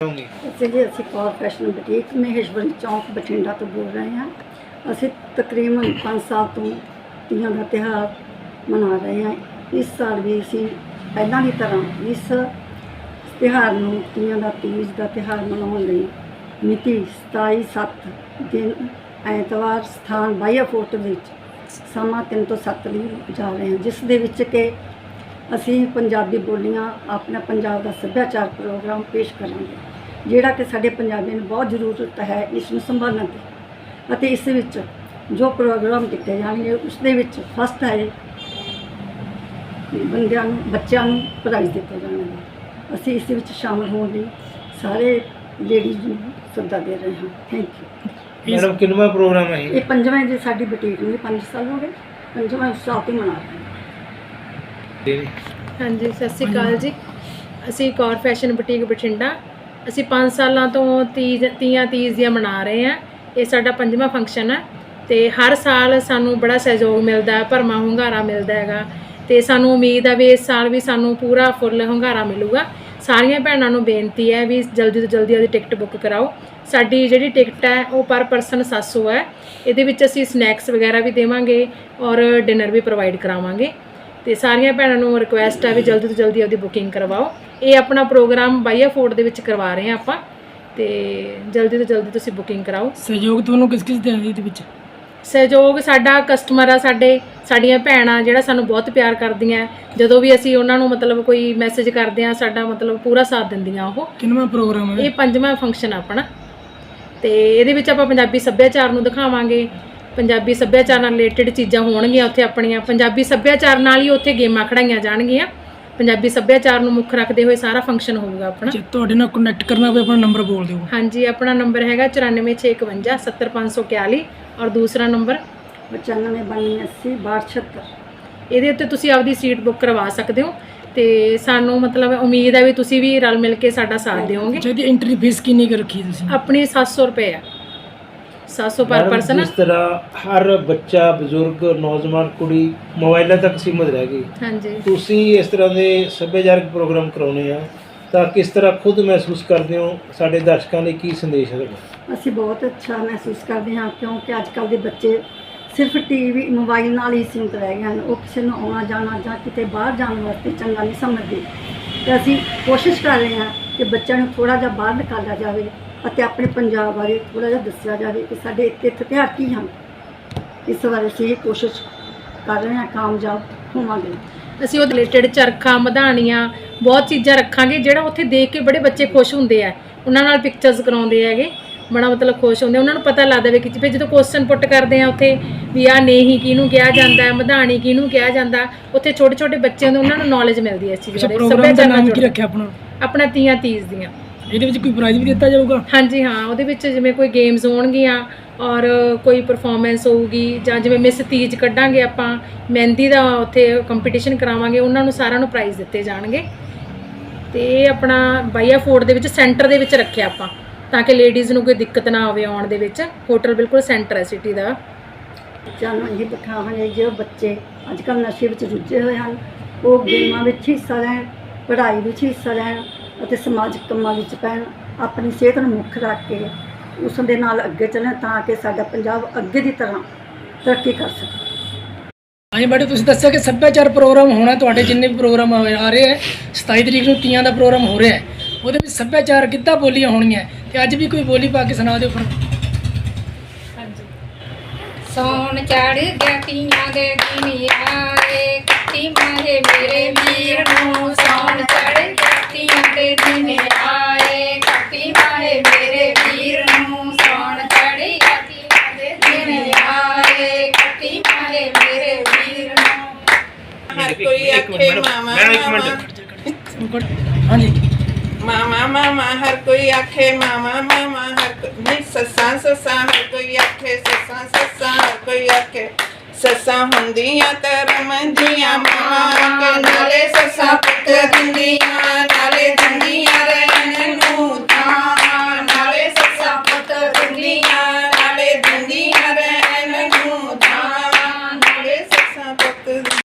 ਹੋਗੇ ਅਸੀਂ ਅਸੀਂ ਕੌਰ ਫੈਸ਼ਨ ਬੁਟੀਕ ਮਹੇਸ਼ਵਰੀ ਚੌਂਕ, ਬਠਿੰਡਾ ਤੋਂ ਬੋਲ ਰਹੇ ਹਾਂ। ਅਸੀਂ ਤਕਰੀਬਨ 5 ਸਾਲ ਤੋਂ ਤੀਆਂ ਦਾ ਤਿਉਹਾਰ ਮਨਾ ਰਹੇ ਹਾਂ। ਇਸ ਸਾਲ ਵੀ ਅਸੀਂ ਪਹਿਲਾਂ ਦੀ ਤਰ੍ਹਾਂ ਇਸ ਤਿਉਹਾਰ ਨੂੰ ਤੀਆਂ ਦਾ ਤੀਜ ਦਾ ਤਿਉਹਾਰ ਮਨਾਉਣ ਲਈ ਮਿਤੀ 27 7 ਦਿਨ ਐਤਵਾਰ ਸਥਾਨ ਬਾਈਆ ਫੋਰਟ ਵਿੱਚ ਸਮਾਂ 3 ਤੋਂ 7 ਲਈ ਜਾ ਰਹੇ ਹਾਂ, ਜਿਸ ਦੇ ਵਿੱਚ ਕਿ ਅਸੀਂ ਪੰਜਾਬੀ ਬੋਲੀਆਂ ਆਪਣਾ ਪੰਜਾਬ ਦਾ ਸੱਭਿਆਚਾਰ ਪ੍ਰੋਗਰਾਮ ਪੇਸ਼ ਕਰਾਂਗੇ। ਜਿਹੜਾ ਕਿ ਸਾਡੇ ਪੰਜਾਬੀਆਂ ਨੂੰ ਬਹੁਤ ਜ਼ਰੂਰਤ ਹੈ ਇਸ ਨੂੰ ਸੰਭਾਲਣ ਦੀ। ਅਤੇ ਇਸ ਵਿੱਚ ਜੋ ਪ੍ਰੋਗਰਾਮ ਕੀਤੇ ਜਾਣਗੇ ਉਸ ਦੇ ਵਿੱਚ ਫਸਟ ਹੈ ਬੰਦਿਆਂ ਨੂੰ ਬੱਚਿਆਂ ਨੂੰ ਪ੍ਰਾਈਜ਼ ਦਿੱਤੇ ਜਾਣਗੇ। ਅਸੀਂ ਇਸ ਵਿੱਚ ਸ਼ਾਮਲ ਹੋਣ ਲਈ ਸਾਰੇ ਲੇਡੀਜ਼ ਨੂੰ ਸੱਦਾ ਦੇ ਰਹੇ ਹਾਂ। ਥੈਂਕ ਯੂ ਮੈਡਮ ਕਿੰਨਵਾਂ ਪ੍ਰੋਗਰਾਮ ਹੈ ਇਹ? ਪੰਜਵਾਂ ਜੀ ਸਾਡੀ ਬੁਟੀਕ ਨੂੰ 5 ਸਾਲ ਹੋ ਗਏ। ਪੰਜਵਾਂ ਸਾਲ ਤੋਂ ਮਨਾ ਰਹੇ ਹਾਂ। ਹਾਂਜੀ, ਸਤਿ ਸ਼੍ਰੀ ਅਕਾਲ ਜੀ। ਅਸੀਂ ਕੌਰ ਫੈਸ਼ਨ ਬੁਟੀਕ ਬਠਿੰਡਾ। ਅਸੀਂ 5 ਸਾਲਾਂ ਤੋਂ ਤੀਜ, ਤੀਆਂ ਤੀਜ ਦੀਆਂ ਮਨਾ ਰਹੇ ਹਾਂ। ਇਹ ਸਾਡਾ ਪੰਜਵਾਂ ਫੰਕਸ਼ਨ ਹੈ ਤੇ ਹਰ ਸਾਲ ਸਾਨੂੰ ਬੜਾ ਸਹਿਯੋਗ ਮਿਲਦਾ ਹੈ ਭਰਮਾ ਹੁੰਗਾਰਾ ਮਿਲਦਾ ਹੈਗਾ। ਤੇ ਸਾਨੂੰ ਉਮੀਦ ਹੈ ਵੀ ਇਸ ਸਾਲ ਵੀ ਸਾਨੂੰ ਪੂਰਾ ਫੁੱਲ ਹੁੰਗਾਰਾ ਮਿਲੂਗਾ। ਸਾਰੀਆਂ ਭੈਣਾਂ ਨੂੰ ਬੇਨਤੀ ਹੈ ਵੀ ਜਲਦੀ ਤੋਂ ਜਲਦੀ ਉਹਦੀ ਟਿਕਟ ਬੁੱਕ ਕਰਾਓ। ਸਾਡੀ ਜਿਹੜੀ ਟਿਕਟ ਹੈ, ਉਹ ਪਰ ਪਰਸਨ 700 ਹੈ। ਇਹਦੇ ਵਿੱਚ ਅਸੀਂ ਸਨੈਕਸ ਵਗੈਰਾ ਵੀ ਦੇਵਾਂਗੇ ਔਰ ਡਿਨਰ ਵੀ ਪ੍ਰੋਵਾਈਡ ਕਰਾਵਾਂਗੇ। ਤੇ ਸਾਰੀਆਂ ਭੈਣਾਂ ਨੂੰ ਰਿਕੁਐਸਟ ਹੈ ਵੀ ਜਲਦੀ ਤੋਂ ਜਲਦੀ ਆਪਦੀ ਬੁਕਿੰਗ ਕਰਵਾਓ। ਇਹ ਆਪਣਾ ਪ੍ਰੋਗਰਾਮ ਬਾਈਆ ਫੋਰਟ ਦੇ ਵਿੱਚ ਕਰਵਾ ਰਹੇ ਹਾਂ ਆਪਾਂ ਤੇ ਜਲਦੀ ਤੋਂ ਜਲਦੀ ਤੁਸੀਂ ਬੁਕਿੰਗ ਕਰਾਓ। ਸਹਿਯੋਗ ਤੁਹਾਨੂੰ ਕਿਸ ਕਿਸ ਦੇ ਇਹਦੇ ਵਿੱਚ? ਸਹਿਯੋਗ ਸਾਡਾ ਕਸਟਮਰ ਆ ਸਾਡੇ ਸਾਡੀਆਂ ਭੈਣਾਂ ਜਿਹੜਾ ਸਾਨੂੰ ਬਹੁਤ ਪਿਆਰ ਕਰਦੀਆਂ। ਜਦੋਂ ਵੀ ਅਸੀਂ ਉਹਨਾਂ ਨੂੰ ਮਤਲਬ ਕੋਈ ਮੈਸੇਜ ਕਰਦੇ ਆ ਸਾਡਾ ਮਤਲਬ ਪੂਰਾ ਸਾਥ ਦਿੰਦੀਆਂ ਉਹ। ਕਿੰਨਵਾਂ ਪ੍ਰੋਗਰਾਮ ਹੈ? ਇਹ ਪੰਜਵਾਂ ਫੰਕਸ਼ਨ ਆਪਣਾ। ਤੇ ਇਹਦੇ ਵਿੱਚ ਆਪਾਂ ਪੰਜਾਬੀ ਸੱਭਿਆਚਾਰ ਨੂੰ ਦਿਖਾਵਾਂਗੇ। ਪੰਜਾਬੀ ਸੱਭਿਆਚਾਰ ਨਾਲ ਰਿਲੇਟਡ ਚੀਜ਼ਾਂ ਹੋਣਗੀਆਂ ਉੱਥੇ ਆਪਣੀਆਂ। ਪੰਜਾਬੀ ਸੱਭਿਆਚਾਰ ਨਾਲ ਹੀ ਉੱਥੇ ਗੇਮਾਂ ਖੜਾਈਆਂ ਜਾਣਗੀਆਂ। ਪੰਜਾਬੀ ਸੱਭਿਆਚਾਰ ਨੂੰ ਮੁੱਖ ਰੱਖਦੇ ਹੋਏ ਸਾਰਾ ਫੰਕਸ਼ਨ ਹੋਊਗਾ ਆਪਣਾ। ਜੇ ਤੁਹਾਡੇ ਨਾਲ ਕਨੈਕਟ ਕਰਨਾ ਹੋਵੇ ਆਪਣਾ ਨੰਬਰ ਬੋਲ ਦਿਓ। ਹਾਂਜੀ ਆਪਣਾ ਨੰਬਰ ਹੈਗਾ 94651 70541 ਔਰ ਦੂਸਰਾ ਨੰਬਰ 95 92 80 62 76 ਇਹਦੇ ਉੱਤੇ ਤੁਸੀਂ ਆਪਦੀ ਸੀਟ ਬੁੱਕ ਕਰਵਾ ਸਕਦੇ ਹੋ ਤੇ ਸਾਨੂੰ ਮਤਲਬ ਉਮੀਦ ਹੈ ਵੀ ਤੁਸੀਂ ਵੀ ਰਲ ਮਿਲ ਕੇ ਸਾਡਾ ਸਾਥ ਦਿਓਗੇ। ਇਹਦੀ ਐਂਟਰੀ ਫੀਸ ਕਿੰਨੀ ਕੁ ਰੱਖੀ ਤੁਸੀਂ? ਆਪਣੀ 700 ਰੁਪਏ ਆ। 700 ਪਰ ਮੈਡਮ, ਪਰਸਨ ਜਿਸ ਤਰ੍ਹਾਂ ਹਰ ਬੱਚਾ ਬਜ਼ੁਰਗ ਨੌਜਵਾਨ ਕੁੜੀ ਮੋਬਾਈਲਾਂ ਤੱਕ ਸੀਮਤ ਰਹਿ ਗਈ। ਹਾਂਜੀ। ਤੁਸੀਂ ਇਸ ਤਰ੍ਹਾਂ ਦੇ ਸੱਭਿਆਚਾਰਕ ਪ੍ਰੋਗਰਾਮ ਕਰਾਉਣੇ ਆ ਤਾਂ ਕਿਸ ਤਰ੍ਹਾਂ ਖੁਦ ਮਹਿਸੂਸ ਕਰਦੇ ਹੋ? ਸਾਡੇ ਦਰਸ਼ਕਾਂ ਲਈ ਕੀ ਸੰਦੇਸ਼ ਹੈ ਤੁਹਾਡਾ? ਅਸੀਂ ਬਹੁਤ ਅੱਛਾ ਮਹਿਸੂਸ ਕਰਦੇ ਹਾਂ ਕਿਉਂਕਿ ਅੱਜ ਕੱਲ੍ਹ ਦੇ ਬੱਚੇ ਸਿਰਫ ਟੀਵੀ ਮੋਬਾਈਲ ਨਾਲ ਹੀ ਸੀਮਿਤ ਰਹਿ ਗਏ ਹਨ। ਉਹ ਕਿਸੇ ਨੂੰ ਆਉਣਾ ਜਾਣਾ ਜਾਂ ਕਿਤੇ ਬਾਹਰ ਜਾਣ ਵਾਸਤੇ ਚੰਗਾ ਨਹੀਂ ਸਮਝਦੇ। ਤੇ ਅਸੀਂ ਕੋਸ਼ਿਸ਼ ਕਰ ਰਹੇ ਹਾਂ ਕਿ ਬੱਚਿਆਂ ਨੂੰ ਥੋੜਾ ਜਿਹਾ ਬਾਹਰ ਨਿਕਾਲਿਆ ਜਾਵੇ। ਅਤੇ ਆਪਣੇ ਪੰਜਾਬ ਬਾਰੇ ਥੋੜਾ ਜਿਹਾ ਦੱਸਿਆ ਜਾਵੇ ਕਿ ਸਾਡੇ ਇੱਥੇ ਤਿਉਹਾਰ ਕੀ ਹਨ। ਇਸ ਬਾਰੇ ਅਸੀਂ ਕੋਸ਼ਿਸ਼ ਕਰ ਰਹੇ ਹਾਂ ਕਾਮਯਾਬ ਹੋਵਾਂਗੇ। ਅਸੀਂ ਉਹਦੇ ਰਿਲੇਟਡ ਚਰਖਾ ਮਧਾਣੀਆਂ ਬਹੁਤ ਚੀਜ਼ਾਂ ਰੱਖਾਂਗੇ ਜਿਹੜਾ ਉੱਥੇ ਦੇਖ ਕੇ ਬੜੇ ਬੱਚੇ ਖੁਸ਼ ਹੁੰਦੇ ਆ। ਉਹਨਾਂ ਨਾਲ ਪਿਕਚਰਸ ਕਰਾਉਂਦੇ ਹੈਗੇ। ਬੜਾ ਮਤਲਬ ਖੁਸ਼ ਹੁੰਦੇ ਉਹਨਾਂ ਨੂੰ ਪਤਾ ਲੱਗਦਾ ਵੀ ਕਿ ਫਿਰ ਜਦੋਂ ਕੁਐਸਚਨ ਪੁੱਟ ਕਰਦੇ ਆ ਉੱਥੇ ਵੀ ਆ ਨਹੀਂ ਕਿਹਨੂੰ ਕਿਹਾ ਜਾਂਦਾ ਹੈ ਮਧਾਣੀ ਕਿਹਨੂੰ ਕਿਹਾ ਜਾਂਦਾ ਉੱਥੇ ਛੋਟੇ ਛੋਟੇ ਬੱਚੇ ਹੁੰਦੇ ਉਹਨਾਂ ਨੂੰ ਨੌਲੇਜ ਮਿਲਦੀ ਹੈ ਇਸ ਚੀਜ਼ ਬਾਰੇ। ਦਾ ਸੱਭਿਆਚਾਰ ਨਾਲ ਨਾਮ ਕੀ। ਰੱਖਿਆ ਆਪਣਾ? ਆਪਣਾ ਤੀਆਂ ਤੀਜ ਦੀਆਂ। ਇਹਦੇ ਵਿੱਚ ਕੋਈ ਪ੍ਰਾਈਜ਼ ਵੀ ਦਿੱਤਾ ਜਾਊਗਾ? ਹਾਂਜੀ ਹਾਂ ਉਹਦੇ ਵਿੱਚ ਜਿਵੇਂ ਕੋਈ ਗੇਮਸ ਹੋਣਗੀਆਂ ਔਰ ਕੋਈ ਪਰਫਾਰਮੈਂਸ ਹੋਊਗੀ ਜਾਂ ਜਿਵੇਂ ਮਿਸ ਤੀਜ ਕੱਢਾਂਗੇ ਆਪਾਂ ਮਹਿੰਦੀ ਦਾ ਉੱਥੇ ਕੰਪੀਟੀਸ਼ਨ ਕਰਾਵਾਂਗੇ ਉਹਨਾਂ ਨੂੰ ਸਾਰਿਆਂ ਨੂੰ ਪ੍ਰਾਈਜ਼ ਦਿੱਤੇ ਜਾਣਗੇ। ਤੇ ਇਹ ਆਪਣਾ ਬਾਈਆ ਫੋਰਟ ਦੇ ਵਿੱਚ ਸੈਂਟਰ ਦੇ ਵਿੱਚ ਰੱਖਿਆ ਆਪਾਂ ਤਾਂ ਕਿ ਲੇਡੀਜ਼ ਨੂੰ ਕੋਈ ਦਿੱਕਤ ਨਾ ਆਵੇ ਆਉਣ ਦੇ ਵਿੱਚ। ਹੋਟਲ ਬਿਲਕੁਲ ਸੈਂਟਰ ਹੈ ਸਿਟੀ ਦਾ। ਬੱਚਿਆਂ ਨੂੰ ਇਹ ਦਿਖਾਵਾਂਗੇ ਜੋ ਬੱਚੇ। ਅੱਜ ਕੱਲ੍ਹ ਨਸ਼ੇ ਵਿੱਚ ਰੁੱਝੇ ਹੋਏ ਹਨ। ਉਹ ਗੇਮਾਂ ਵਿੱਚ ਹਿੱਸਾ ਲੈਣ ਪੜ੍ਹਾਈ ਵਿੱਚ ਹਿੱਸਾ ਲੈਣ ਅਤੇ ਸਮਾਜਿਕ ਕੰਮਾਂ ਵਿੱਚ ਪੈਣ ਆਪਣੀ ਸਿਹਤ ਨੂੰ ਮੁੱਖ ਰੱਖ ਕੇ ਉਸ ਦੇ ਨਾਲ ਅੱਗੇ ਚੱਲਣ ਤਾਂ ਕਿ ਸਾਡਾ ਪੰਜਾਬ ਅੱਗੇ ਦੀ ਤਰ੍ਹਾਂ ਤਰੱਕੀ ਕਰ ਸਕੇ। ਹਾਂਜੀ ਬੜੇ ਤੁਸੀਂ ਦੱਸਿਆ ਕਿ ਸੱਭਿਆਚਾਰ ਪ੍ਰੋਗਰਾਮ ਹੋਣਾ ਤੁਹਾਡੇ ਜਿੰਨੇ ਵੀ ਪ੍ਰੋਗਰਾਮ ਆ ਰਹੇ ਹੈ 27 ਤਰੀਕ ਨੂੰ ਤੀਆਂ ਦਾ ਪ੍ਰੋਗਰਾਮ ਹੋ ਰਿਹਾ ਹੈ। ਉਹਦੇ ਵਿੱਚ ਸੱਭਿਆਚਾਰ ਕਿੱਦਾਂ ਬੋਲੀਆਂ ਹੋਣਗੀਆਂ? ਤੇ ਅੱਜ ਵੀ ਕੋਈ ਬੋਲੀ ਪਾ ਕੇ ਸੁਣਾ ਦਿਓ ਫਿਰ। ਹਾਂਜੀ। ਸੌਣ ਚੜ ਗਿਆ ਤੀਆਂ ਦੇ ਦਿਨ ਆਏ ਕੱਤੀ ਮਾਹੇ ਮੇਰੇ ਵੀਰ ਨੂੰ ਦੇ ਦਿਨ ਆਏ ਕੱਤੀ ਮਾਹੇ ਮੇਰੇ ਵੀਰ ਨੂੰ ਸੌਣ ਚੜ ਗਿਆ ਤੀਆਂ ਦੇ ਦਿਨ ਆਏ ਕੱਤੀ ਮਾਹੇ ਮੇਰੇ ਵੀਰ ਨੂੰ। ਹਰ ਕੋਈ ਆਖੇ ਮਾਮਾ ਮਾਮਾ ਹਾਂਜੀ। ਮਾਮਾ ਮਾਮਾ ਹਰ ਕੋਈ ਆਖੇ ਮਾਮਾ ਮਾਮਾ ਹਰ ਕੋਈ ਨਹੀਂ ਸੱਸਾਂ ਸੱਸਾਂ ਹਰ ਕੋਈ ਆਖੇ ਸੱਸਾਂ ਸੱਸਾਂ ਹਰ ਕੋਈ ਆਖੇ। ਸੱਸਾਂ ਹੁੰਦੀਆਂ ਮਾਵਾਂ ਕੇ ਨਾਲੇ ਸੱਸਾਂ ਪੁੱਤ ਦਿੰਦੀਆਂ entendía.